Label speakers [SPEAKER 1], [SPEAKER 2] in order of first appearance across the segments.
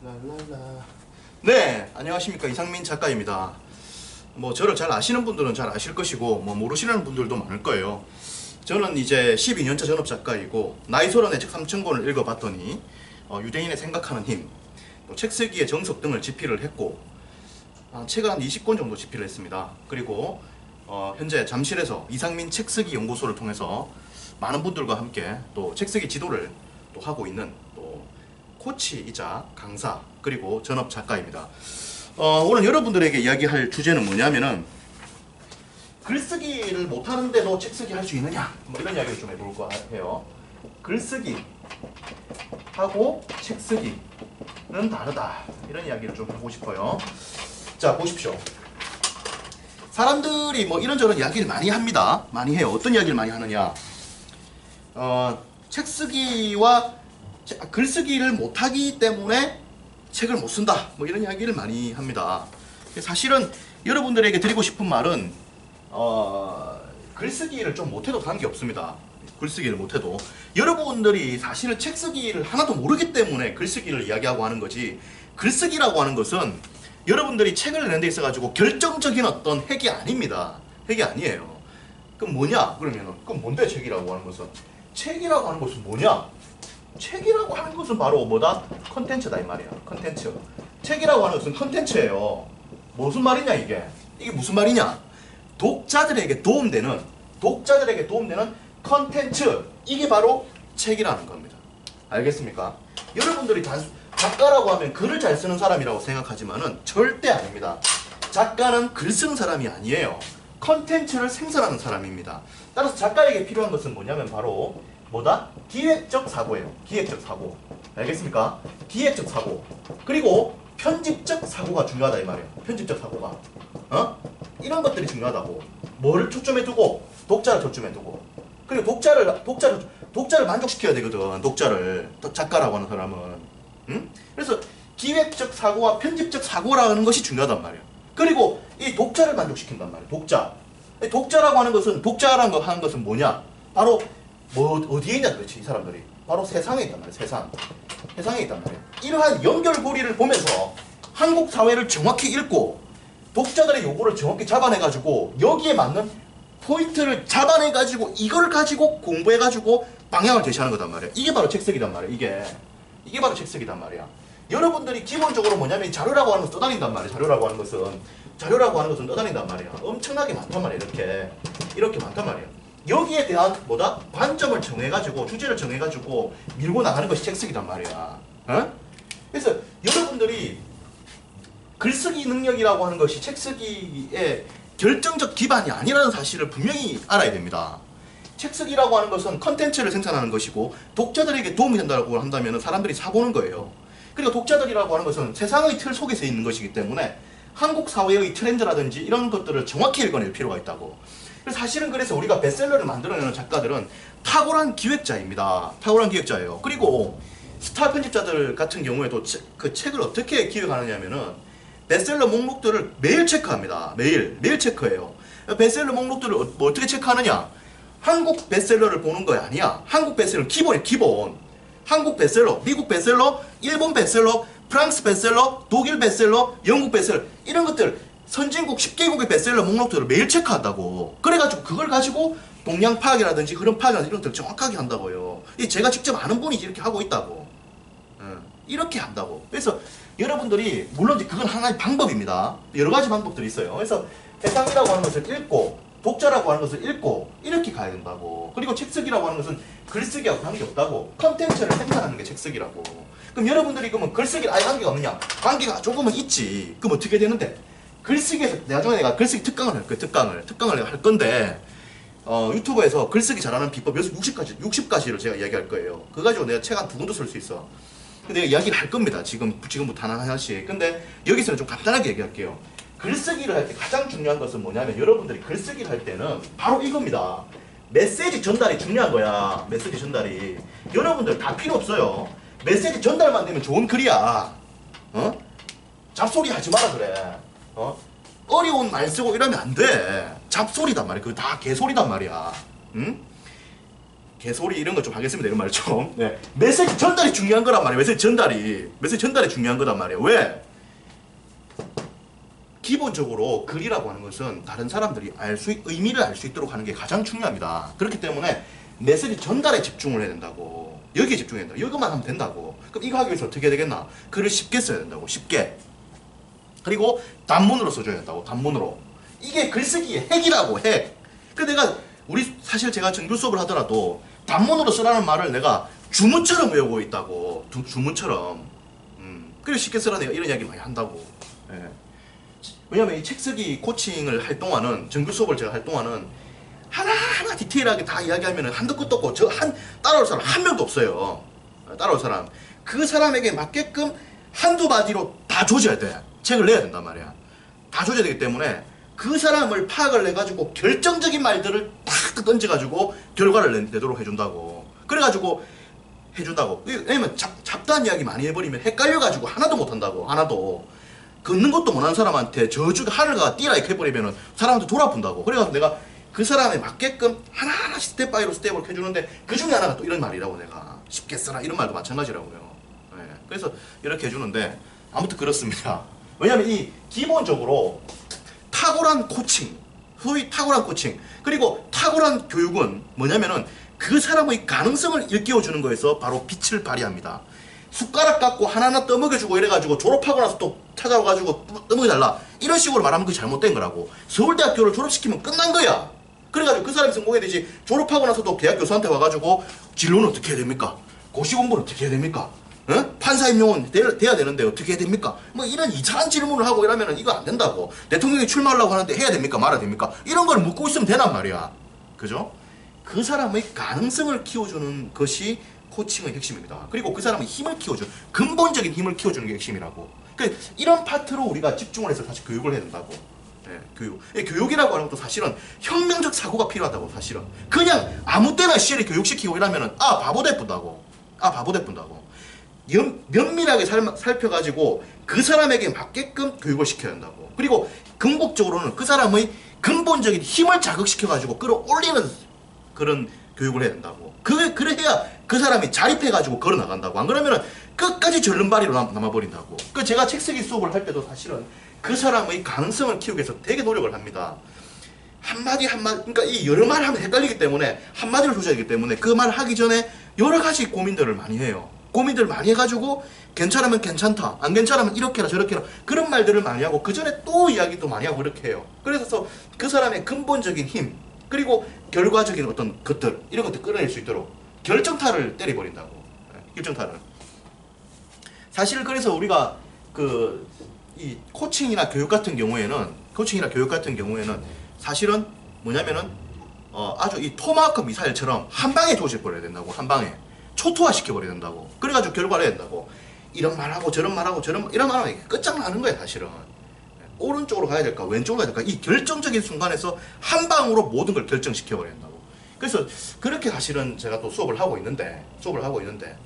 [SPEAKER 1] 랄랄라. 네, 안녕하십니까 이상민 작가입니다. 뭐 저를 잘 아시는 분들은 잘 아실 것이고 뭐 모르시는 분들도 많을 거예요. 저는 이제 12년차 전업 작가이고 나이소란의 책 3천권을 읽어봤더니 어, 유대인의 생각하는 힘, 또책 쓰기의 정석 등을 집필을 했고 아, 책을 한 20권 정도 집필을 했습니다. 그리고 어, 현재 잠실에서 이상민 책쓰기 연구소를 통해서 많은 분들과 함께 또 책쓰기 지도를 또 하고 있는 또 코치이자 강사 그리고 전업 작가입니다. 어, 오늘 여러분들에게 이야기할 주제는 뭐냐면은 글쓰기를 못하는데도 책쓰기 할 수 있느냐 뭐 이런 이야기를 좀 해볼까 해요. 글쓰기 하고 책쓰기는 다르다 이런 이야기를 좀 하고 싶어요. 자 보십시오. 사람들이 뭐 이런저런 이야기를 많이 합니다. 많이 해요. 어떤 이야기를 많이 하느냐? 어, 책 쓰기와 체- 글쓰기를 못하기 때문에 책을 못 쓴다. 뭐 이런 이야기를 많이 합니다. 사실은 여러분들에게 드리고 싶은 말은 어, 글쓰기를 좀 못해도 관계 없습니다. 글쓰기를 못해도 여러분들이 사실은 책 쓰기를 하나도 모르기 때문에 글쓰기를 이야기하고 하는 거지 글쓰기라고 하는 것은 여러분들이 책을 내는 데 있어 가지고 결정적인 어떤 핵이 아닙니다. 핵이 아니에요. 그럼 뭐냐? 그러면은 그럼 뭔데 책이라고 하는 것은 책이라고 하는 것은 뭐냐? 책이라고 하는 것은 바로 뭐다? 컨텐츠다 이 말이야. 컨텐츠. 책이라고 하는 것은 컨텐츠예요. 무슨 말이냐 이게? 이게 무슨 말이냐? 독자들에게 도움되는 독자들에게 도움되는 컨텐츠 이게 바로 책이라는 겁니다. 알겠습니까? 여러분들이 단순 작가라고 하면 글을 잘 쓰는 사람이라고 생각하지만은 절대 아닙니다. 작가는 글 쓰는 사람이 아니에요. 컨텐츠를 생산하는 사람입니다. 따라서 작가에게 필요한 것은 뭐냐면 바로 뭐다? 기획적 사고예요. 기획적 사고. 알겠습니까? 기획적 사고. 그리고 편집적 사고가 중요하다 이 말이에요. 편집적 사고가. 어? 이런 것들이 중요하다고. 뭐를 초점에 두고 독자를 초점에 두고. 그리고 독자를 독자를 독자를 만족시켜야 되거든. 독자를 또 작가라고 하는 사람은. 응? 그래서 기획적 사고와 편집적 사고라는 것이 중요하단 말이에요. 그리고 이 독자를 만족시킨단 말이에요. 독자. 이 독자라고 하는 것은 독자라는 거 하는 것은 뭐냐? 바로 뭐 어디에 있냐 도대체 이 사람들이 바로 세상에 있단 말이에요. 세상. 세상에 있단 말이에요. 이러한 연결고리를 보면서 한국 사회를 정확히 읽고 독자들의 요구를 정확히 잡아내가지고 여기에 맞는 포인트를 잡아내가지고 이걸 가지고 공부해가지고 방향을 제시하는 거단 말이야. 이게 바로 책쓰기단 말이야. 이게 이게 바로 책쓰기단 말이야. 여러분들이 기본적으로 뭐냐면 이 자료라고 하는 것을 떠다닌단 말이야. 자료라고 하는 것은 자료라고 하는 것은 떠다닌단 말이야. 엄청나게 많단 말이야. 이렇게 이렇게 많단 말이야. 여기에 대한 뭐다 관점을 정해가지고 주제를 정해가지고 밀고 나가는 것이 책쓰기단 말이야. 어? 그래서 여러분들이 글쓰기 능력이라고 하는 것이 책쓰기의 결정적 기반이 아니라는 사실을 분명히 알아야 됩니다. 책쓰기라고 하는 것은 컨텐츠를 생산하는 것이고 독자들에게 도움이 된다고 한다면 사람들이 사보는 거예요. 그리고 독자들이라고 하는 것은 세상의 틀 속에서 있는 것이기 때문에 한국 사회의 트렌드라든지 이런 것들을 정확히 읽어낼 필요가 있다고. 사실은 그래서 우리가 베스트셀러를 만들어내는 작가들은 탁월한 기획자입니다. 탁월한 기획자예요. 그리고 스타 편집자들 같은 경우에도 체- 그 책을 어떻게 기획하느냐면은 베스트셀러 목록들을 매일 체크합니다. 매일 매일 체크해요. 베스트셀러 목록들을 어- 뭐 어떻게 체크하느냐? 한국 베스트셀러를 보는 거야 아니야. 한국 베스트셀러 기본이 기본. 한국 베스트셀러, 미국 베스트셀러, 일본 베스트셀러, 프랑스 베스트셀러, 독일 베스트셀러, 영국 베스트셀러 이런 것들 선진국 10개국의 베스트셀러 목록들을 매일 체크한다고. 그래가지고 그걸 가지고 동양 파악이라든지 흐름 파악이라든지 이런 것들 정확하게 한다고요. 이 제가 직접 아는 분이 이렇게 하고 있다고. 응. 이렇게 한다고. 그래서 여러분들이 물론 그건 하나의 방법입니다. 여러 가지 방법들이 있어요. 그래서 세상이라고 하는 것을 읽고 독자라고 하는 것을 읽고 이렇게 가야 된다고. 그리고 책쓰기라고 하는 것은 글쓰기하고 관계 없다고. 컨텐츠를 생산하는 게 책쓰기라고. 그럼 여러분들이 그러면 글쓰기 아예 관계가 없느냐? 관계가 조금은 있지. 그럼 어떻게 되는데? 글쓰기에서 나중에 내가 글쓰기 특강을 할 거야. 특강을 특강을 내가 할 건데 어, 유튜브에서 글쓰기 잘하는 비법 60가지 60가지를 제가 이야기할 거예요. 그거 가지고 내가 책 한 두 권도 쓸 수 있어. 근데 내가 이야기를 할 겁니다. 지금 지금부터 하나 하나씩. 근데 여기서는 좀 간단하게 얘기할게요. 글쓰기를 할 때 가장 중요한 것은 뭐냐면 여러분들이 글쓰기를 할 때는 바로 이겁니다. 메시지 전달이 중요한 거야. 메시지 전달이. 여러분들 다 필요 없어요. 메시지 전달만 되면 좋은 글이야. 어? 잡소리 하지 마라 그래. 어? 어려운 말 쓰고 이러면 안 돼. 잡소리단 말이야. 그거 다 개소리단 말이야. 응? 개소리 이런 거 좀 하겠습니다. 이런 말 좀. 네. 메시지 전달이 중요한 거란 말이에요. 메시지 전달이. 메시지 전달이 중요한 거란 말이에요. 왜? 기본적으로 글이라고 하는 것은 다른 사람들이 알 수, 의미를 알 수 있도록 하는 게 가장 중요합니다. 그렇기 때문에 메시지 전달에 집중을 해야 된다고. 여기에 집중해야 된다. 이것만 하면 된다고. 그럼 이거 하기 위해서 어떻게 해야 되겠나? 글을 쉽게 써야 된다고. 쉽게. 그리고 단문으로 써줘야 된다고. 단문으로. 이게 글쓰기의 핵이라고, 핵. 그 내가, 우리, 사실 제가 정규 수업을 하더라도 단문으로 쓰라는 말을 내가 주문처럼 외우고 있다고. 두- 주문처럼. 음. 그리고 쉽게 쓰라 내가 이런 이야기 많이 한다고. 예. 왜냐면 이 책쓰기 코칭을 할 동안은 정규 수업을 제가 할 동안은 하나하나 디테일하게 다 이야기하면 한도 끝도 없고 저 한 따라올 사람 한 명도 없어요 어, 따라올 사람 그 사람에게 맞게끔 한두 마디로 다 조져야 돼 책을 내야 된단 말이야. 다 조져야 되기 때문에 그 사람을 파악을 해가지고 결정적인 말들을 탁 던져가지고 결과를 내- 내도록 해준다고. 그래가지고 해준다고. 왜냐면 잡, 잡다한 이야기 많이 해버리면 헷갈려가지고 하나도 못한다고 하나도. 걷는 것도 못하는 사람한테 저쪽에 하늘가 뛰라 이렇게 해버리면 사람한테 돌아푼다고. 그래가지고 내가 그 사람에 맞게끔 하나하나 스텝 바이로 스텝을 해주는데 그 중에 하나가 또 이런 말이라고 내가. 쉽게 써라. 이런 말도 마찬가지라고요. 예, 그래서 이렇게 해주는데 아무튼 그렇습니다 왜냐면 이 기본적으로 탁월한 코칭 소위 탁월한 코칭 그리고 탁월한 교육은 뭐냐면은 그 사람의 가능성을 일깨워주는 거에서 바로 빛을 발휘합니다. 숟가락 갖고 하나하나 떠먹여주고 이래가지고 졸업하고 나서 또 찾아와가지고 떠먹여달라. 이런 식으로 말하면 그게 잘못된 거라고. 서울대학교를 졸업시키면 끝난 거야. 그래가지고 그 사람이 성공해야 되지. 졸업하고 나서도 대학 교수한테 와가지고 진로는 어떻게 해야 됩니까? 고시 공부는 어떻게 해야 됩니까 어? 판사 임용은 돼, 돼야 되는데 어떻게 해야 됩니까 뭐 이런 이상한 질문을 하고 이러면 이거 안 된다고 대통령이 출마하려고 하는데 해야 됩니까 말아야 됩니까 이런 걸 묻고 있으면 되란 말이야 그죠 그 사람의 가능성을 키워주는 것이 코칭의 핵심입니다. 그리고 그 사람의 힘을 키워주는 근본적인 힘을 키워주는 게 핵심이라고. 그 이런 파트로 우리가 집중을 해서 사실 교육을 해야 된다고. 예, 교육. 이 교육이라고 하는 것도 사실은 혁명적 사고가 필요하다고 사실은. 그냥 아무 때나 시절에 교육시키고 이러면은 아 바보 대뿐다고. 아 바보 대뿐다고. 연- 면밀하게 살, 살펴가지고 그 사람에게 맞게끔 교육을 시켜야 한다고. 그리고 궁극적으로는 그 사람의 근본적인 힘을 자극시켜가지고 끌어올리는 그런 교육을 해야 된다고. 그, 그래야 그 사람이 자립해가지고 걸어 나간다고. 안 그러면은 끝까지 절름발이로 남, 남아버린다고. 그 제가 책 쓰기 수업을 할 때도 사실은 그 사람의 가능성을 키우기 위해서 되게 노력을 합니다. 한마디 한마디, 그러니까 이 여러 말 하면 헷갈리기 때문에 한마디를 되기 때문에 그 말 하기 전에 여러 가지 고민들을 많이 해요. 고민들 많이 해가지고 괜찮으면 괜찮다, 안 괜찮으면 이렇게라 저렇게라 그런 말들을 많이 하고 그 전에 또 이야기도 많이 하고 그렇게 해요. 그래서 그 사람의 근본적인 힘 그리고 결과적인 어떤 것들 이런 것들 끌어낼 수 있도록 결정타를 때려버린다고. 예, 결정타를. 사실 그래서 우리가 그 이 코칭이나 교육 같은 경우에는 코칭이나 교육 같은 경우에는 사실은 뭐냐면은 어 아주 이 토마호크 미사일처럼 한 방에 조질 버려야 된다고 한 방에 초토화 시켜 버려야 된다고 그래가지고 결과를 해야 된다고 이런 말하고 저런 말하고 저런 말- 이런 이게 끝장나는 거야 사실은 오른쪽으로 가야 될까 왼쪽으로 가야 될까 이 결정적인 순간에서 한 방으로 모든 걸 결정시켜 버려야 된다고 그래서 그렇게 사실은 제가 또 수업을 하고 있는데 수업을 하고 있는데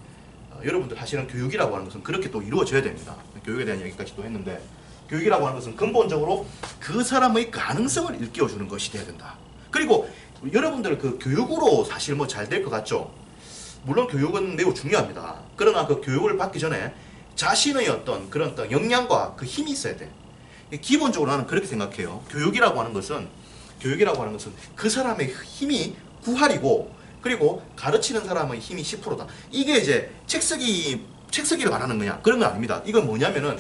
[SPEAKER 1] 어, 여러분들 사실은 교육이라고 하는 것은 그렇게 또 이루어져야 됩니다. 교육에 대한 얘기까지 또 했는데 교육이라고 하는 것은 근본적으로 그 사람의 가능성을 일깨워주는 것이 돼야 된다. 그리고 여러분들 그 교육으로 사실 뭐 잘 될 것 같죠? 물론 교육은 매우 중요합니다. 그러나 그 교육을 받기 전에 자신의 어떤 그런 어떤 역량과 그 힘이 있어야 돼. 기본적으로 나는 그렇게 생각해요. 교육이라고 하는 것은 교육이라고 하는 것은 그 사람의 힘이 9할이고 그리고 가르치는 사람의 힘이 10%다. 이게 이제 책 쓰기 책 쓰기를 말하는 거냐? 그런 건 아닙니다. 이건 뭐냐면은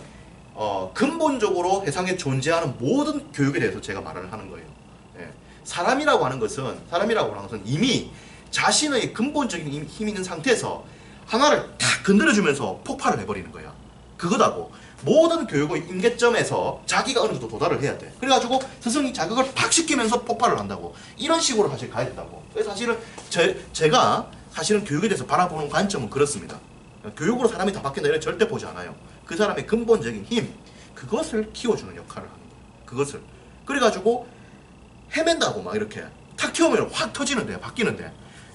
[SPEAKER 1] 어, 근본적으로 세상에 존재하는 모든 교육에 대해서 제가 말을 하는 거예요. 예. 사람이라고 하는 것은 사람이라고 하는 것은 이미 자신의 근본적인 힘- 힘 있는 상태에서 하나를 탁 건드려주면서 폭발을 해버리는 거야. 그거다고. 모든 교육의 임계점에서 자기가 어느 정도 도달을 해야 돼. 그래가지고 스승이 자극을 팍 시키면서 폭발을 한다고. 이런 식으로 사실 가야 된다고. 그래서 사실은 제, 제가 사실은 교육에 대해서 바라보는 관점은 그렇습니다. 교육으로 사람이 다 바뀐다 이런 절대 보지 않아요. 그 사람의 근본적인 힘, 그것을 키워주는 역할을 하는 거예요. 그것을. 그래가지고 헤맨다고 막 이렇게 탁 튀어오면 확 터지는데 바뀌는데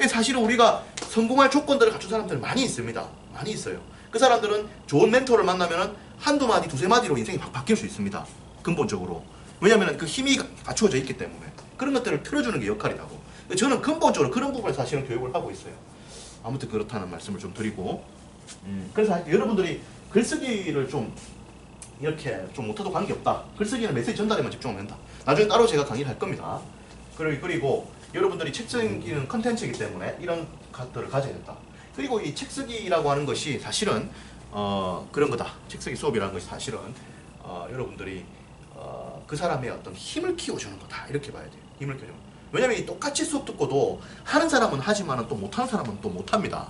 [SPEAKER 1] 사실은 우리가 성공할 조건들을 갖춘 사람들 많이 있습니다 많이 있어요 그 사람들은 좋은 멘토를 만나면은 한두 마디 두세 마디로 인생이 확 바뀔 수 있습니다 근본적으로 왜냐하면 그 힘이 갖추어져 있기 때문에 그런 것들을 틀어주는 게 역할이라고 저는 근본적으로 그런 부분에 사실은 교육을 하고 있어요. 아무튼 그렇다는 말씀을 좀 드리고 음, 그래서 여러분들이 글쓰기를 좀 이렇게 좀 못해도 관계없다. 글쓰기는 메시지 전달에만 집중하면 된다. 나중에 따로 제가 강의를 할 겁니다. 그리고, 그리고 여러분들이 책 쓰기는 컨텐츠이기 때문에 이런 것들을 가져야 된다. 그리고 이 책 쓰기라고 하는 것이 사실은 어, 그런 거다. 책 쓰기 수업이라는 것이 사실은 어, 여러분들이 어, 그 사람의 어떤 힘을 키워주는 거다. 이렇게 봐야 돼요. 힘을 키워주는 거. 왜냐면 이 똑같이 수업 듣고도 하는 사람은 하지만은 또 못하는 사람은 또 못합니다.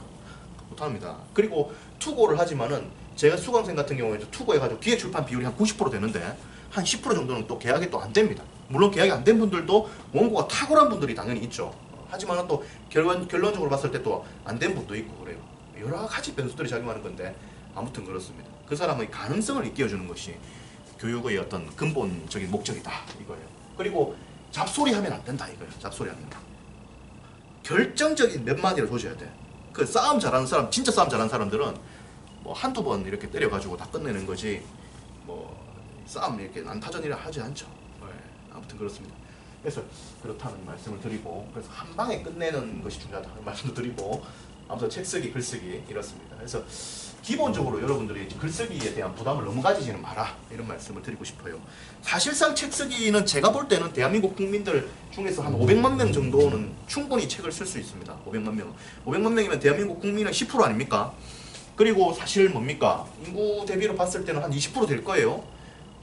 [SPEAKER 1] 못합니다. 그리고 투고를 하지만은 제가 수강생 같은 경우에 투고해가지고 뒤에 출판 비율이 한 90% 되는데 한 10% 정도는 또 계약이 또 안 됩니다. 물론 계약이 안 된 분들도 원고가 탁월한 분들이 당연히 있죠. 하지만은 또 결론, 결론적으로 봤을 때 또 안 된 분도 있고 그래요. 여러 가지 변수들이 작용하는 건데 아무튼 그렇습니다. 그 사람의 가능성을 일깨워주는 것이 교육의 어떤 근본적인 목적이다 이거예요. 그리고 잡소리 하면 안 된다 이거예요. 잡소리 하면 결정적인 몇 마디를 줘줘야 돼. 그 싸움 잘하는 사람, 진짜 싸움 잘하는 사람들은 뭐 한두 번 이렇게 때려가지고 다 끝내는 거지 뭐 싸움 이렇게 난타전이라 하지 않죠. 네, 아무튼 그렇습니다. 그래서 그렇다는 말씀을 드리고 그래서 한 방에 끝내는 것이 중요하다는 말씀도 드리고 아무튼 책 쓰기, 글쓰기 이렇습니다. 그래서 기본적으로 여러분들이 글쓰기에 대한 부담을 너무 가지지는 마라 이런 말씀을 드리고 싶어요. 사실상 책 쓰기는 제가 볼 때는 대한민국 국민들 중에서 한 500만 명 정도는 충분히 책을 쓸 수 있습니다. 500만 명. 500만 명이면 대한민국 국민의 10% 아닙니까? 그리고 사실 뭡니까? 인구 대비로 봤을 때는 한 20%될 거예요.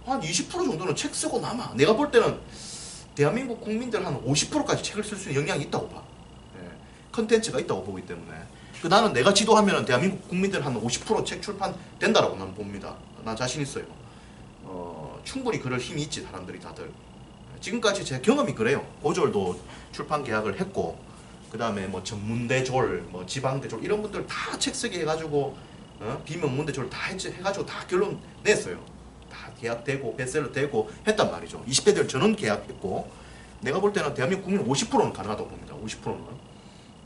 [SPEAKER 1] 한 20% 정도는 책 쓰고 남아. 내가 볼 때는 대한민국 국민들 한 50%까지 책을 쓸 수 있는 영향이 있다고 봐. 예, 컨텐츠가 있다고 보기 때문에. 그 나는 내가 지도하면 대한민국 국민들 한 50%책 출판 된다라고 나는 봅니다. 난 자신 있어요. 어, 충분히 그럴 힘이 있지 사람들이 다들. 지금까지 제 경험이 그래요. 고졸도 출판 계약을 했고, 그 다음에 뭐 전문대졸, 뭐 지방대졸 이런 분들 다 책 쓰기 해가지고 어? 비명문대졸 다 했, 해가지고 다 결론 냈어요. 다 계약되고 베스트셀러 되고 했단 말이죠. 20대들 저는 계약했고 내가 볼 때는 대한민국 국민 50%는 가능하다고 봅니다. 50%는.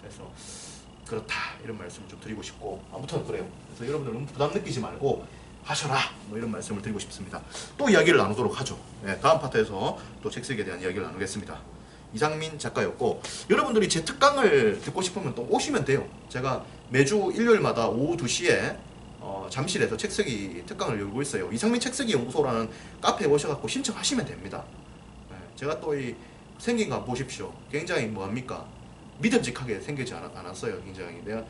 [SPEAKER 1] 그래서 그렇다 이런 말씀을 좀 드리고 싶고 아무튼 그래요. 그래서 여러분들 너무 부담 느끼지 말고 하셔라 뭐 이런 말씀을 드리고 싶습니다. 또 이야기를 나누도록 하죠. 네, 다음 파트에서 또 책 쓰기에 대한 이야기를 나누겠습니다. 이상민 작가였고 여러분들이 제 특강을 듣고 싶으면 또 오시면 돼요. 제가 매주 일요일마다 오후 2시에 어, 잠실에서 책 쓰기 특강을 열고 있어요. 이상민 책 쓰기 연구소라는 카페에 오셔갖고 신청하시면 됩니다. 네, 제가 또 이 생긴 거 보십시오. 굉장히 뭐합니까 믿음직하게 생기지 않았, 않았어요. 굉장히 내가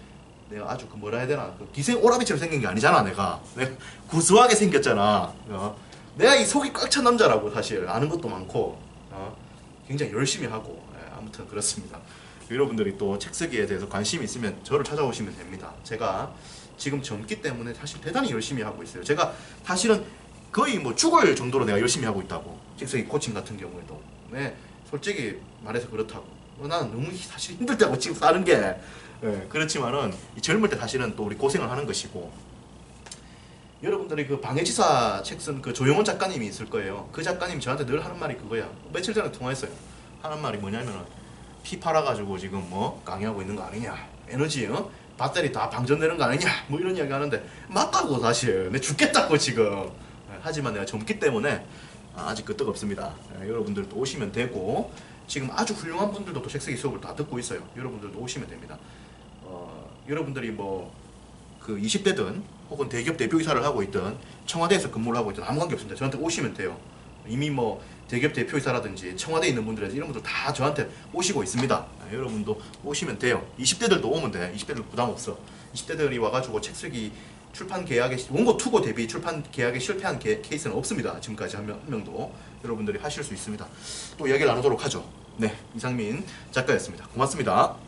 [SPEAKER 1] 내가 아주 그 뭐라 해야 되나 그 기생 오라비처럼 생긴 게 아니잖아 내가 내가 구수하게 생겼잖아. 어? 내가 이 속이 꽉 찬 남자라고 사실 아는 것도 많고 어? 굉장히 열심히 하고 예, 아무튼 그렇습니다. 여러분들이 또 책 쓰기에 대해서 관심이 있으면 저를 찾아오시면 됩니다. 제가 지금 젊기 때문에 사실 대단히 열심히 하고 있어요. 제가 사실은 거의 뭐 죽을 정도로 내가 열심히 하고 있다고 책 쓰기 코칭 같은 경우에도 네, 솔직히 말해서 그렇다고 어, 나는 너무 사실 힘들다고 지금 사는 게 예, 그렇지만은 이 젊을 때 사실은 또 우리 고생을 하는 것이고 여러분들이 그 방해지사 책 쓴 그 조용원 작가님이 있을 거예요. 그 작가님 저한테 늘 하는 말이 그거야. 며칠 전에 통화했어요. 하는 말이 뭐냐면은 피 팔아가지고 지금 뭐 강의하고 있는 거 아니냐. 에너지 어? 배터리 다 방전되는 거 아니냐. 뭐 이런 이야기 하는데 맞다고 사실. 내 죽겠다고 지금. 예, 하지만 내가 젊기 때문에 아, 아직 끄떡 없습니다. 예, 여러분들도 오시면 되고 지금 아주 훌륭한 분들도 또 책쓰기 수업을 다 듣고 있어요. 여러분들도 오시면 됩니다. 어, 여러분들이 뭐 그 20대든 혹은 대기업 대표이사를 하고 있든 청와대에서 근무를 하고 있든 아무 관계 없습니다. 저한테 오시면 돼요. 이미 뭐 대기업 대표이사라든지 청와대에 있는 분들에서 이런 분들 다 저한테 오시고 있습니다. 아, 여러분도 오시면 돼요. 20대들도 오면 돼. 20대들 부담 없어. 20대들이 와가지고 책 쓰기 출판 계약에 원고 투고 대비 출판 계약에 실패한 게, 케이스는 없습니다. 지금까지 한, 명, 한 명도 여러분들이 하실 수 있습니다. 또 이야기를 나누도록 하죠. 네, 이상민 작가였습니다. 고맙습니다.